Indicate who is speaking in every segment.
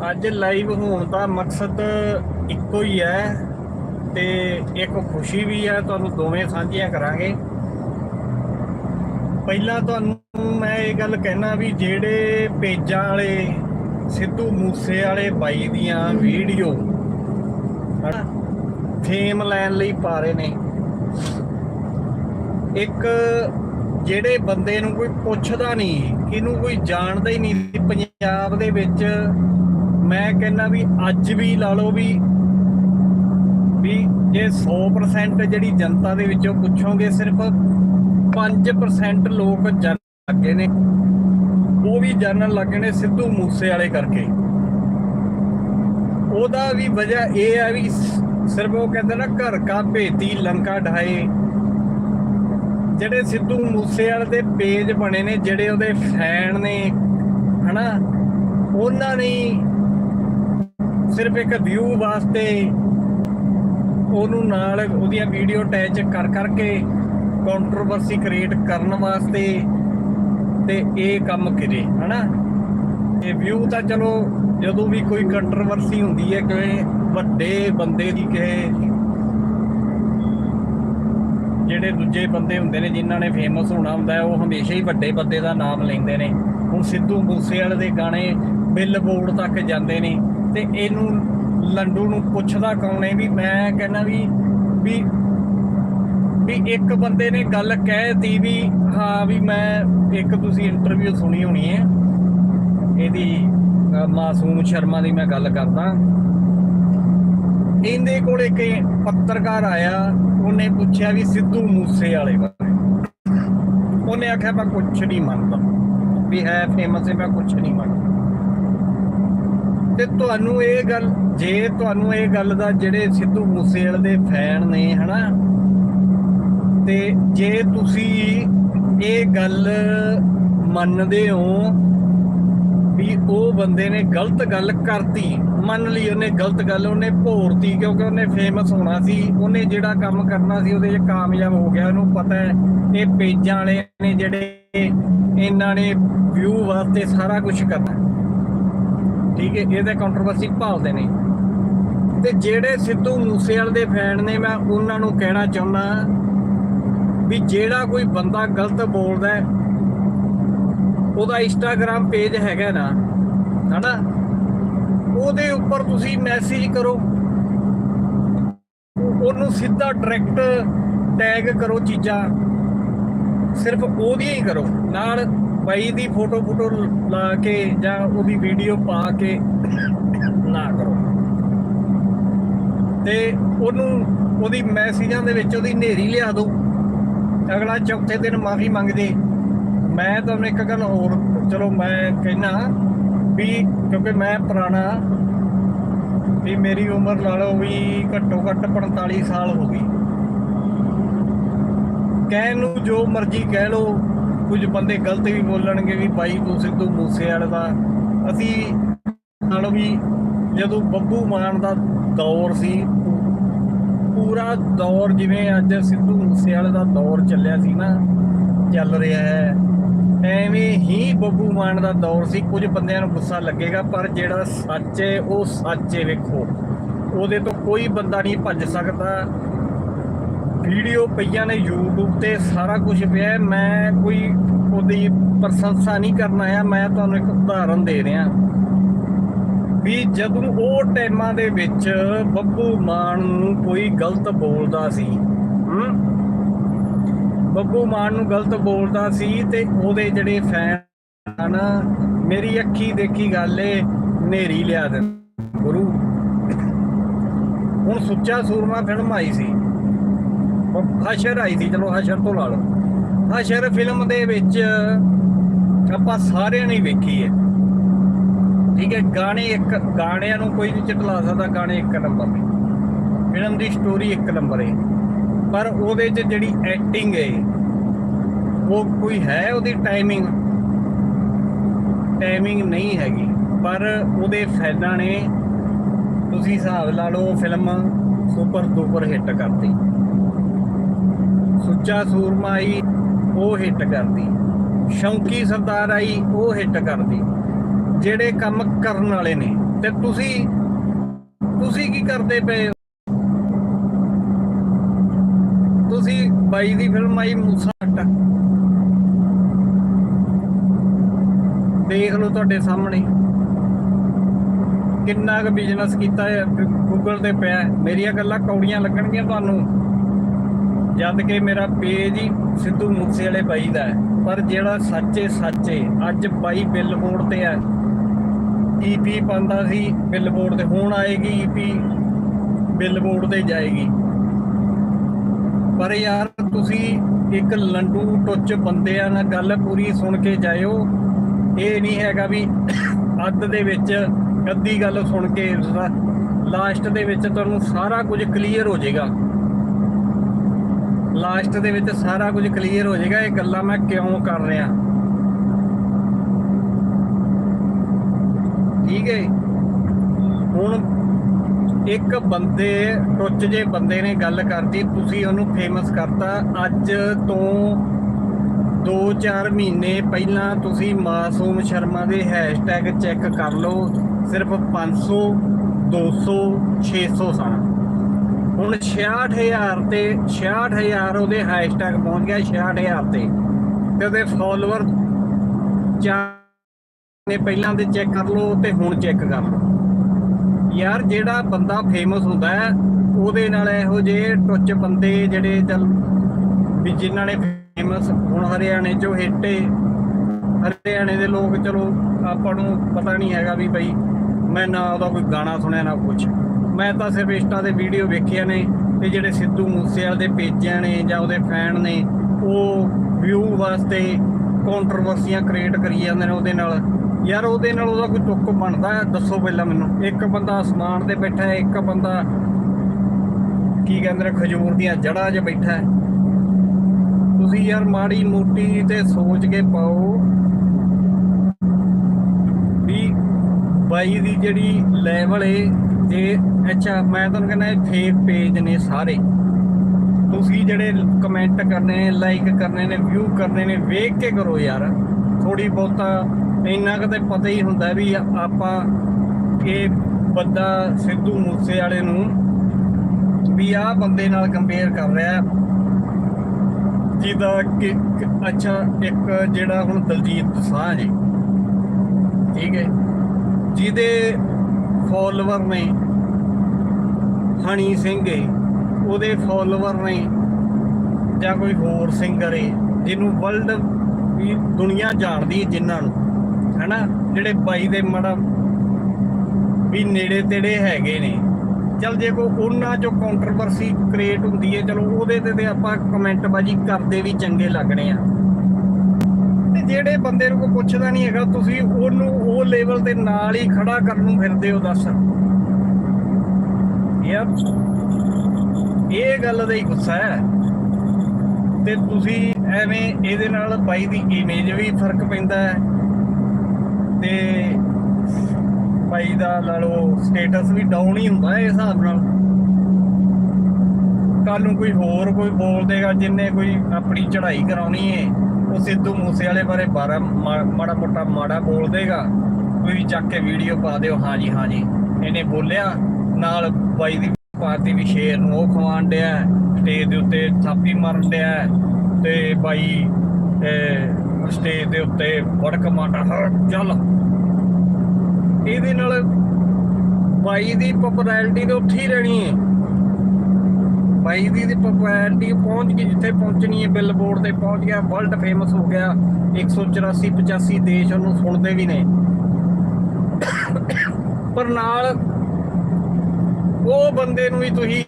Speaker 1: ਅੱਜ ਲਾਈਵ ਹੋਣ ਦਾ ਮਕਸਦ ਇੱਕੋ ਹੀ ਹੈ ਤੇ ਇੱਕ ਖੁਸ਼ੀ ਵੀ ਹੈ, ਤੁਹਾਨੂੰ ਦੋਵੇਂ ਸਾਂਝੀਆਂ ਕਰਾਂਗੇ। ਪਹਿਲਾਂ ਤੁਹਾਨੂੰ ਮੈਂ ਇਹ ਗੱਲ ਕਹਿਣਾ ਵੀ ਜਿਹੜੇ ਪੇਜਾਂ ਵਾਲੇ, ਸਿੱਧੂ ਮੂਸੇ ਵਾਲੇ ਬਾਈ ਦੀਆਂ ਵੀਡੀਓ ਫੇਮ ਲੈਣ ਲਈ ਪਾ ਰਹੇ ਨੇ। ਇੱਕ ਜਿਹੜੇ ਬੰਦੇ ਨੂੰ ਕੋਈ ਪੁੱਛਦਾ ਨਹੀਂ ਇਹਨੂੰ ਕੋਈ ਜਾਣਦਾ ਹੀ ਨਹੀਂ, ਪੰਜਾਬ ਦੇ ਵਿੱਚ ਮੈਂ ਕਹਿੰਦਾ ਵੀ ਅੱਜ ਵੀ ਲਾ ਲਓ ਵੀ ਵੀ ਜੇ 100% ਜਿਹੜੀ ਜਨਤਾ ਦੇ ਵਿੱਚੋਂ ਪੁੱਛੋਗੇ, ਸਿਰਫ 5% ਲੋਕ ਲੱਗੇ ਨੇ। ਉਹ ਵੀ ਜਾਣਨ ਲੱਗੇ ਨੇ ਸਿੱਧੂ ਮੂਸੇ ਵਾਲੇ ਕਰਕੇ। ਉਹਦਾ ਵੀ ਵਜ੍ਹਾ ਇਹ ਆ ਵੀ ਸਿਰਫ ਉਹ ਕਹਿੰਦੇ ਨਾ ਘਰ ਕਾ ਭੇਤੀ ਲੰਕਾ ਢਾਏ। ਜਿਹੜੇ ਸਿੱਧੂ ਮੂਸੇ ਵਾਲੇ ਦੇ ਪੇਜ ਬਣੇ ਨੇ, ਜਿਹੜੇ ਉਹਦੇ ਫੈਨ ਨੇ, ਹਨਾ? ਉਹਨਾਂ ਨੇ ਸਿਰਫ ਇੱਕ ਵਿਊ ਵਾਸਤੇ ਉਹਨੂੰ ਨਾਲ ਉਹਦੀਆਂ ਵੀਡੀਓ ਅਟੈਚ ਕਰ ਕਰਕੇ ਕੰਟਰੋਵਰਸੀ ਕ੍ਰੀਏਟ ਕਰਨ ਵਾਸਤੇ ਤੇ ਇਹ ਕੰਮ ਕਰੇ, ਹਨਾ? ਇਹ ਵਿਊ ਤਾਂ ਚਲੋ ਜਦੋਂ ਵੀ ਕੋਈ ਕੰਟਰੋਵਰਸੀ ਹੁੰਦੀ ਹੈ ਕਿ ਵੱਡੇ ਬੰਦੇ ਦੀ ਕਿਸੇ ਜਿਹੜੇ ਦੂਜੇ ਬੰਦੇ ਹੁੰਦੇ ਨੇ ਜਿਨ੍ਹਾਂ ਨੇ ਫੇਮਸ ਹੋਣਾ ਹੁੰਦਾ ਉਹ ਹਮੇਸ਼ਾ ਹੀ ਵੱਡੇ ਬੰਦੇ ਦਾ ਨਾਮ ਲੈਂਦੇ ਨੇ। ਹੁਣ ਸਿੱਧੂ ਮੂਸੇਵਾਲੇ ਦੇ ਗਾਣੇ ਬਿੱਲਬੋਰਡ ਤੱਕ ਜਾਂਦੇ ਨੇ। ਤੇ ਇਹਨੂੰ ਲੰਡੂ ਨੂੰ ਪੁੱਛਦਾ ਕੌਣ ਹੈ ਵੀ ਮੈਂ ਕਹਿੰਦਾ ਵੀ ਵੀ ਵੀ ਇੱਕ ਬੰਦੇ ਨੇ ਗੱਲ ਕਹਿਤੀ ਵੀ, ਹਾਂ ਵੀ ਮੈਂ ਇੱਕ ਤੁਸੀਂ ਇੰਟਰਵਿਊ ਸੁਣੀ ਹੋਣੀ ਹੈ। ਇਹਦੀ ਮਾਸੂਮ ਸ਼ਰਮਾ ਦੀ ਮੈਂ ਗੱਲ ਕਰਦਾ। ਇਹਦੇ ਕੋਲ ਇੱਕ ਪੱਤਰਕਾਰ ਆਇਆ, ਉਹਨੇ ਪੁੱਛਿਆ ਵੀ ਸਿੱਧੂ ਮੂਸੇ ਵਾਲੇ ਬਾਰੇ। ਉਹਨੇ ਆਖਿਆ, ਮੈਂ ਕੁਛ ਨਹੀਂ ਮੰਨਦਾ। ਵੀ ਹੈ ਫੇਮਸ ਹੈ, ਮੈਂ ਕੁਛ ਨਹੀਂ ਮੰਨਦਾ। ਤੇ ਤੁਹਾਨੂੰ ਇਹ ਗੱਲ, ਜੇ ਤੁਹਾਨੂੰ ਇਹ ਗੱਲ ਦਾ ਜਿਹੜੇ ਸਿੱਧੂ ਮੂਸੇਵਾਲ ਦੇ ਫੈਨ ਨੇ, ਹਨਾ? ਤੇ ਜੇ ਤੁਸੀਂ ਇਹ ਗੱਲ ਮੰਨਦੇ ਹੋ ਵੀ ਉਹ ਬੰਦੇ ਨੇ ਗਲਤ ਗੱਲ ਕਰਤੀ, ਮੰਨ ਲਈ ਉਹਨੇ ਗਲਤ ਗੱਲ, ਉਹਨੇ ਭੋਰਤੀ ਕਿਉਂਕਿ ਉਹਨੇ ਫੇਮਸ ਹੋਣਾ ਸੀ, ਉਹਨੇ ਜਿਹੜਾ ਕੰਮ ਕਰਨਾ ਸੀ ਉਹਦੇ 'ਚ ਕਾਮਯਾਬ ਹੋ ਗਿਆ, ਉਹਨੂੰ ਪਤਾ ਹੈ, ਇਹ ਪੇਜਾਂ ਵਾਲੇ ਨੇ ਜਿਹੜੇ, ਇਹਨਾਂ ਨੇ ਵਿਊ ਵਾਸਤੇ ਸਾਰਾ ਕੁਝ ਕਰਨਾ। ਠੀਕ ਹੈ, ਇਹਦੇ ਕੰਟਰੋਵਰਸੀ ਭਾਲਦੇ ਨੇ। ਤੇ ਜਿਹੜੇ ਸਿੱਧੂ ਮੂਸੇਵਾਲੇ ਦੇ ਫੈਨ ਨੇ, ਮੈਂ ਉਹਨਾਂ ਨੂੰ ਕਹਿਣਾ ਚਾਹੁੰਦਾ ਵੀ ਜਿਹੜਾ ਕੋਈ ਬੰਦਾ ਗਲਤ ਬੋਲਦਾ ਹੈ, ਉਹਦਾ ਇੰਸਟਾਗ੍ਰam ਪੇਜ ਹੈਗਾ ਨਾ, ਹਨਾ? ਉਹਦੇ ਉੱਪਰ ਤੁਸੀਂ ਮੈਸੇਜ ਕਰੋ। ਉਹਨੂੰ ਸਿੱਧਾ ਡਾਇਰੈਕਟ ਟੈਗ ਕਰੋ ਚੀਜ਼ਾਂ। ਸਿਰਫ ਉਹਦੀਆਂ ਹੀ ਕਰੋ। ਨਾਲ ਬਾਈ ਦੀ ਫੋਟੋ ਫੋਟੋ ਲਾ ਕੇ ਜਾਂ ਉਹਦੀ ਵੀਡੀਓ ਪਾ ਕੇ ਨਾ ਕਰੋ। ਤੇ ਉਹਨੂੰ, ਉਹਦੀ ਮੈਸੇਜਾਂ ਦੇ ਵਿੱਚ ਉਹਦੀ ਨੇਰੀ ਲਿਆ ਦਿਓ। ਅਗਲਾ ਚੌਥੇ ਦਿਨ ਮਾਫੀ ਮੰਗਦੇ। ਮੈਂ ਤੁਹਾਨੂੰ ਇੱਕ ਗੱਲ ਹੋਰ, ਚਲੋ ਮੈਂ ਕਹਿਣਾ ਵੀ ਕਿਉਂਕਿ ਮੈਂ ਪੁਰਾਣਾ, ਵੀ ਮੇਰੀ ਉਮਰ ਲਾ ਲਓ ਵੀ ਘੱਟੋ ਘੱਟ 45 ਸਾਲ ਹੋ ਗਈ। ਕਹਿਣ ਨੂੰ ਜੋ ਮਰਜ਼ੀ ਕਹਿ ਲਓ ਕੁਝ ਬੰਦੇ ਗਲਤ ਵੀ ਬੋਲਣਗੇ ਵੀ ਬਾਈ ਤੂੰ ਸਿੱਧੂ ਮੂਸੇ ਵਾਲੇ ਦਾ ਅਸੀਂ ਨਾਲੋਂ ਵੀ ਜਦੋਂ ਬੱਬੂ ਮਾਨ ਦਾ ਦੌਰ ਸੀ, ਪੂਰਾ ਦੌਰ ਜਿਵੇਂ ਅੱਜ ਸਿੱਧੂ ਮੂਸੇਵਾਲੇ ਦਾ ਦੌਰ ਚੱਲਿਆ ਸੀ ਨਾ, ਚੱਲ ਰਿਹਾ ਹੈ। ਐਵੇਂ ਹੀ ਬੱਬੂ ਮਾਨ ਦਾ ਦੌਰ ਸੀ, ਕੁਝ ਬੰਦਿਆਂ ਨੂੰ ਗੁੱਸਾ ਲੱਗੇਗਾ, ਪਰ ਜਿਹੜਾ ਸੱਚ ਹੈ, ਉਹ ਸੱਚ ਹੈ ਵੇਖੋ। ਉਹਦੇ ਤੋਂ ਕੋਈ ਬੰਦਾ ਨਹੀਂ ਭੱਜ ਸਕਦਾ। ਵੀਡੀਓ ਪਈਆਂ ਨੇ YouTube ਤੇ, ਸਾਰਾ ਕੁਝ ਪਿਆ ਮੈਂ ਕੋਈ ਉਹਦੀ ਪ੍ਰਸ਼ੰਸਾ ਨਹੀਂ ਕਰਨਾ ਆ ਮੈਂ ਤੁਹਾਨੂੰ ਇੱਕ ਉਦਾਹਰਨ ਦੇ ਰਿਹਾ। ਵੀ ਜਦੋਂ ਉਹ ਟਾਈਮਾਂ ਦੇ ਵਿੱਚ ਬੱਬੂ ਮਾਨ ਨੂੰ ਕੋਈ ਗਲਤ ਬੋਲਦਾ ਸੀ ਬੱਬੂ ਮਾਨ ਨੂੰ ਗਲਤ ਬੋਲਦਾ ਸੀ ਤੇ ਉਹਦੇ ਜਿਹੜੇ ਫੈਨ ਮੇਰੀ ਅੱਖੀ ਦੇਖੀ ਗੱਲ ਏ ਨੇਰੀ ਲਿਆ ਦੇ ਗੁਰੂ। ਹੁਣ ਸੁੱਚਾ ਸੂਰਮਾ ਫਿਲਮ ਆਈ ਸੀ। ਹਸ਼ਰ ਆਈ ਸੀ, ਚਲੋ ਹਸ਼ਰ ਤੋਂ ਲਾ ਲਓ। ਹਸ਼ਰ ਫਿਲਮ ਦੇ ਵਿੱਚ ਆਪਾਂ ਸਾਰਿਆਂ ਨੇ ਵੇਖੀ ਹੈ। ਠੀਕ ਹੈ, ਗਾਣੇ ਇੱਕ, ਗਾਣਿਆਂ ਨੂੰ ਕੋਈ ਨਹੀਂ ਚਟਲਾ ਸਕਦਾ, ਗਾਣੇ ਇੱਕ ਨੰਬਰ ਨੇ। ਫਿਲਮ ਦੀ ਸਟੋਰੀ ਇੱਕ ਨੰਬਰ ਹੈ। ਪਰ ਉਹਦੇ 'ਚ ਜਿਹੜੀ ਐਕਟਿੰਗ ਹੈ, ਉਹ ਕੋਈ ਹੈ ਉਹਦੀ ਟਾਈਮਿੰਗ ਟਾਈਮਿੰਗ ਨਹੀਂ ਹੈਗੀ। ਪਰ ਉਹਦੇ ਫੈਨਾਂ ਨੇ, ਤੁਸੀਂ ਹਿਸਾਬ ਲਾ ਲਓ ਫਿਲਮ ਸੁਪਰ ਡੂਪਰ ਹਿੱਟ ਕਰਤੀ। ਸੁੱਚਾ ਸੂਰਮਾ ਆਈ, ਉਹ ਹਿੱਟ ਕਰਦੀ। ਸ਼ੌਂਕੀ ਸਰਦਾਰ ਆਈ, ਉਹ ਹਿੱਟ ਕਰਦੀ। ਜਿਹੜੇ ਕੰਮ ਕਰਨ ਵਾਲੇ ਨੇ, ਤੇ ਤੁਸੀਂ ਤੁਸੀਂ ਕੀ ਕਰਦੇ ਪਏ ਤੁਸੀਂ ਬਾਈ ਦੀ ਫਿਲਮ ਆਈ, ਮੂਸਾ ਅੱਟਾ ਦੇਖ ਲਓ ਤੁਹਾਡੇ ਸਾਹਮਣੇ। ਕਿੰਨਾ ਕੁ ਬਿਜ਼ਨਸ ਕੀਤਾ ਹੈ ਗੂਗਲ ਤੇ ਪਿਆ ਮੇਰੀਆਂ ਗੱਲਾਂ ਕੌੜੀਆਂ ਲੱਗਣਗੀਆਂ ਤੁਹਾਨੂੰ। ਜਦ ਕਿ ਮੇਰਾ ਪੇਜ ਹੀ ਸਿੱਧੂ ਮੂਸੇ ਵਾਲੇ ਬਾਈ ਦਾ ਹੈ। ਪਰ ਜਿਹੜਾ ਸੱਚੇ ਸੱਚੇ ਅੱਜ ਬਾਈ ਬਿੱਲਬੋਰਡ ਤੇ ਹੈ ਈਪੀ ਪਾਉਂਦਾ ਸੀ ਬਿੱਲਬੋਰਡ ਤੇ, ਹੁਣ ਆਏਗੀ ਈਪੀ ਬਿੱਲਬੋਰਡ ਤੇ ਜਾਏਗੀ। ਪਰ ਯਾਰ ਤੁਸੀਂ ਇੱਕ ਲੰਡੂ ਟੁੱਚ ਬੰਦਿਆਂ ਨਾਲ ਗੱਲ ਪੂਰੀ ਸੁਣ ਕੇ ਜਾਇਓ, ਇਹ ਨਹੀਂ ਹੈਗਾ ਵੀ ਅੱਧ ਦੇ ਵਿੱਚ ਅੱਧੀ ਗੱਲ ਸੁਣ ਕੇ ਲਾਸਟ ਦੇ ਵਿੱਚ ਤੁਹਾਨੂੰ ਸਾਰਾ ਕੁਝ ਕਲੀਅਰ ਹੋ ਜਾਏਗਾ। ਲਾਸਟ ਦੇ ਵਿੱਚ ਸਾਰਾ ਕੁਝ ਕਲੀਅਰ ਹੋ ਜਾਏਗਾ, ਇਹ ਗੱਲਾਂ ਮੈਂ ਕਿਉਂ ਕਰ ਰਿਹਾ? ਠੀਕ ਹੈ ਹੁਣ ਇੱਕ ਬੰਦੇ, ਟੁੱਚ ਜੇ ਬੰਦੇ ਨੇ ਗੱਲ ਕਰਤੀ, ਤੁਸੀਂ ਉਹਨੂੰ ਫੇਮਸ ਕਰਤਾ। ਅੱਜ ਤੋਂ 2-4 ਮਹੀਨੇ ਪਹਿਲਾਂ ਤੁਸੀਂ ਮਾਸੂਮ ਸ਼ਰਮਾ ਦੇ ਹੈਸ਼ਟੈਗ ਚੈੱਕ ਕਰ ਲਓ। ਸਿਰਫ 500 200 600 ਸਨ ਹੁਣ 66000 ਤੇ 66000 ਉਹਦੇ ਹੈਸ਼ਟੈਗ ਪਹੁੰਚ ਗਿਆ 66000 ਤੇ। ਤੇ ਉਹਦੇ ਫਾਲੋਅਰ ਚਾਰ ਨੇ ਪਹਿਲਾਂ ਦੇ ਚੈੱਕ ਕਰ ਲਓ ਤੇ ਹੁਣ ਚੈੱਕ ਕਰ ਲਓ। ਯਾਰ ਜਿਹੜਾ ਬੰਦਾ ਫੇਮਸ ਹੁੰਦਾ ਹੈ, ਉਹਦੇ ਨਾਲ ਇਹੋ ਜਿਹੇ ਟੁੱਚ ਬੰਦੇ ਜਿਹੜੇ ਚੱਲ ਵੀ ਜਿਨ੍ਹਾਂ ਨੇ ਫੇਮਸ ਹੁਣ ਹਰਿਆਣੇ ਚੋਂ ਹਿੱਟੇ ਹਰਿਆਣੇ ਦੇ ਲੋਕ ਚਲੋ ਆਪਾਂ ਨੂੰ ਪਤਾ ਨਹੀਂ ਹੈਗਾ ਵੀ ਬਈ ਮੈਂ ਨਾ ਉਹਦਾ ਕੋਈ ਗਾਣਾ ਸੁਣਿਆ, ਨਾ ਕੁਝ ਮੈਂ ਤਾਂ ਸਿਰਫ ਇੰਸਟਾ ਦੇ ਵੀਡੀਓ ਵੇਖਿਆ ਨੇ ਤੇ ਜਿਹੜੇ ਸਿੱਧੂ ਮੂਸੇਵਾਲ ਦੇ ਪੇਜਾਂ ਨੇ ਜਾਂ ਉਹਦੇ ਫੈਨ ਨੇ, ਉਹ ਵਿਊ ਵਾਸਤੇ ਕੰਟਰੋਵਰਸੀਆਂ ਕ੍ਰੀਏਟ ਕਰੀ ਜਾਂਦੇ ਨੇ ਉਹਦੇ ਨਾਲ। ਯਾਰ ਉਹਦੇ ਨਾਲ ਉਹਦਾ ਕੋਈ ਤੁੱਕ ਬਣਦਾ? ਦੱਸੋ ਪਹਿਲਾਂ ਮੈਨੂੰ। ਇੱਕ ਬੰਦਾ ਅਸਮਾਨ ਤੇ ਬੈਠਾ ਹੈ, ਇੱਕ ਬੰਦਾ ਕੀ ਕਹਿੰਦੇ ਨੇ, ਖਜੂਰ ਦੀਆਂ ਜੜ੍ਹਾਂ 'ਚ ਬੈਠਾ ਹੈ। ਤੁਸੀਂ ਯਾਰ ਮਾੜੀ ਮੋਟੀ ਤੇ ਸੋਚ ਕੇ ਪਾਓ ਵੀ ਬਾਈ ਦੀ ਜਿਹੜੀ ਲੈਵਲ ਏ ਤੇ ਅੱਛਾ, ਮੈਂ ਤੁਹਾਨੂੰ ਕਹਿੰਦਾ ਇਹ ਫੇਕ ਪੇਜ ਨੇ ਸਾਰੇ। ਤੁਸੀਂ ਜਿਹੜੇ ਕਮੈਂਟ ਕਰਨੇ ਨੇ ਲਾਈਕ ਕਰਨੇ ਨੇ ਵਿਊ ਕਰਨੇ ਨੇ, ਵੇਖ ਕੇ ਕਰੋ ਯਾਰ। ਥੋੜੀ ਬਹੁਤਾ ਇੰਨਾ ਕਦੇ ਪਤਾ ਹੀ ਹੁੰਦਾ ਵੀ ਆਪਾਂ ਇਹ ਬੰਦਾ ਸਿੱਧੂ ਮੂਸੇ ਵਾਲੇ ਨੂੰ ਵੀ ਆਹ ਬੰਦੇ ਨਾਲ ਕੰਪੇਅਰ ਕਰ ਰਿਹਾ। ਜਿਹਦਾ ਕਿ ਅੱਛਾ, ਇੱਕ ਜਿਹੜਾ ਹੁਣ ਦਲਜੀਤ ਦਸਾਂਝ ਹੈ ਠੀਕ ਹੈ ਜਿਹਦੇ ਫਾਲੋਅਰ ਨੇ, ਹਣੀ ਸਿੰਘ ਹੈ ਉਹਦੇ ਫਾਲੋਅਰ ਨੇ ਜਾਂ ਕੋਈ ਹੋਰ ਸਿੰਗਰ ਹੈ ਜਿਹਨੂੰ ਵਰਲਡ ਵੀ ਦੁਨੀਆ ਜਾਣਦੀ ਹੈ ਜਿਨ੍ਹਾਂ ਨੂੰ, ਹੈਨਾ? ਜਿਹੜੇ ਬਾਈ ਦੇ ਮੜਾ ਵੀ ਨੇੜੇ ਤੇੜੇ ਹੈਗੇ ਨੇ। ਚਲ ਜੇ ਕੋ ਉਹਨਾਂ ਚੋਂ ਕੰਟਰੋਵਰਸੀ ਕ੍ਰੀਏਟ ਹੁੰਦੀ ਹੈ ਚਲੋ ਉਹਦੇ ਤੇ ਤੇ ਆਪਾਂ ਕਮੈਂਟ ਬਾਜੀ ਕਰਦੇ ਵੀ ਚੰਗੇ ਲੱਗਣੇ ਆ। ਜਿਹੜੇ ਬੰਦੇ ਨੂੰ ਕੋਈ ਪੁੱਛਦਾ ਨਹੀਂ ਹੈਗਾ, ਤੁਸੀਂ ਉਹਨੂੰ ਉਹ ਲੈਵਲ ਤੇ ਨਾਲ ਹੀ ਖੜਾ ਕਰਨ ਨੂੰ ਫਿਰਦੇ ਹੋ, ਦੱਸ। ਯਾਰ, ਇਹ ਗੱਲ ਦਾ ਹੀ ਗੁੱਸਾ ਹੈ। ਤੇ ਤੁਸੀਂ ਐਵੇਂ ਇਹਦੇ ਨਾਲ ਬਾਈ ਦੀ ਇਮੇਜ ਵੀ ਫ਼ਰਕ ਪੈਂਦਾ ਹੈ। ਤੇ ਬਾਈ ਦਾ ਲਾ ਲਓ ਸਟੇਟਸ ਵੀ ਡਾਊਨ ਹੀ ਹੁੰਦਾ ਹੈ, ਇਸ ਹਿਸਾਬ ਨਾਲ। ਕੱਲ ਨੂੰ ਕੋਈ ਹੋਰ ਕੋਈ ਬੋਲ ਦੇਗਾ ਜਿੰਨੇ ਕੋਈ ਆਪਣੀ ਚੜ੍ਹਾਈ ਕਰਾਉਣੀ ਹੈ। ਉਹ ਸਿੱਧੂ ਮੂਸੇ ਵਾਲੇ ਬਾਰੇ ਬਾਰਾ ਮਾ- ਮਾੜਾ ਮੋਟਾ ਮਾੜਾ ਬੋਲ ਦੇਗਾ ਕੋਈ ਚੱਕ ਕੇ ਵੀਡੀਓ ਪਾ ਦਿਓ। ਹਾਂਜੀ ਹਾਂਜੀ। ਇਹਨੇ ਬੋਲਿਆ, ਨਾਲ ਬਾਈ ਦੀ ਪਾਰਟੀ ਵੀ ਸ਼ੇਰ ਨੂੰ ਉਹ ਖਵਾਉਣ ਡਿਆ। ਸਟੇਜ ਦੇ ਉੱਤੇ ਥਾਪੀ ਮਾਰਨ ਡਿਆ। ਤੇ ਬਾਈ ਸਟੇਜ ਦੇ ਉੱਤੇ ਵੜਕ ਮਾਟਾ ਚੱਲ। ਇਹਦੇ ਨਾਲ ਬਾਈ ਦੀ ਪਪੂਲੈਰਿਟੀ ਤਾਂ ਉੱਥੇ ਹੀ ਰਹਿਣੀ ਹੈ ਬਾਈ ਦੀ ਦੀ ਪਹੁੰਚ ਗਈ ਜਿੱਥੇ ਪਹੁੰਚਣੀ ਹੈ ਬਿਲਬੋਰਡ ਤੇ ਪਹੁੰਚ ਗਿਆ ਵਰਲਡ ਫੇਮਸ ਹੋ ਗਿਆ 184 85 ਦੇਸ਼ ਉਹਨੂੰ ਸੁਣਦੇ ਵੀ ਨੇ। ਪਰ ਨਾਲ ਉਹ ਬੰਦੇ ਨੂੰ ਵੀ ਤੁਸੀਂ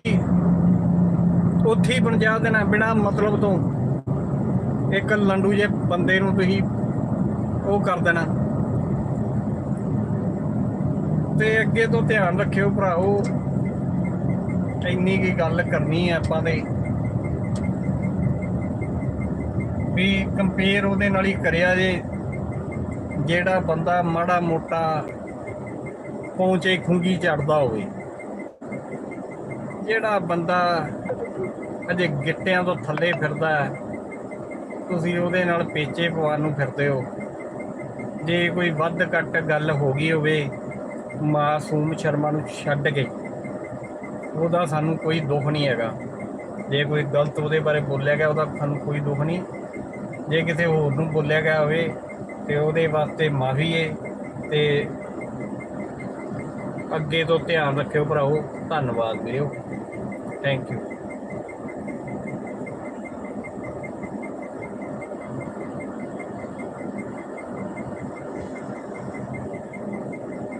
Speaker 1: ਉੱਥੇ ਹੀ ਬਣਾ ਦੇਣਾ ਬਿਨਾ ਮਤਲਬ ਤੋਂ। ਇੱਕ ਲੰਡੂ ਜੇ ਬੰਦੇ ਨੂੰ ਤੁਸੀਂ ਉਹ ਕਰ ਦੇਣਾ। ਤੇ ਅੱਗੇ ਤੋਂ ਧਿਆਨ ਰੱਖਿਓ ਭਰਾਓ ਇੰਨੀ ਕੀ ਗੱਲ ਕਰਨੀ ਹੈ ਆਪਾਂ ਤੇ ਵੀ ਕੰਪੇਅਰ ਉਹਦੇ ਨਾਲ ਹੀ ਕਰਿਆ ਜੇ। ਜਿਹੜਾ ਬੰਦਾ ਮਾੜਾ ਮੋਟਾ ਪਹੁੰਚੇ ਖੁੰਗੀ ਚੜਦਾ ਹੋਵੇ। ਜਿਹੜਾ ਬੰਦਾ ਅਜੇ ਗਿੱਟਿਆਂ ਤੋਂ ਥੱਲੇ ਫਿਰਦਾ ਹੈ, ਤੁਸੀਂ ਉਹਦੇ ਨਾਲ ਪੇਚੇ ਪਵਾਨ ਨੂੰ ਫਿਰਦੇ ਹੋ। ਜੇ ਕੋਈ ਵੱਧ ਘੱਟ ਗੱਲ ਹੋ ਗਈ ਹੋਵੇ, ਮਾਸੂਮ ਸ਼ਰਮਾ ਨੂੰ ਛੱਡ ਕੇ। ਉਹਦਾ ਸਾਨੂੰ ਕੋਈ ਦੁੱਖ ਨਹੀਂ ਹੈਗਾ। ਜੇ ਕੋਈ ਗਲਤ ਉਹਦੇ ਬਾਰੇ ਬੋਲਿਆ ਗਿਆ, ਉਹਦਾ ਸਾਨੂੰ ਕੋਈ ਦੁੱਖ ਨਹੀਂ। ਜੇ ਕਿਸੇ ਹੋਰ ਨੂੰ ਬੋਲਿਆ ਗਿਆ ਹੋਵੇ ਤੇ ਉਹਦੇ ਵਾਸਤੇ ਮਾਫੀ ਏ ਤੇ ਅੱਗੇ ਤੋਂ ਧਿਆਨ ਰੱਖਿਓ ਭਰਾਓ ਧੰਨਵਾਦ ਵੀਰੋ। Thank you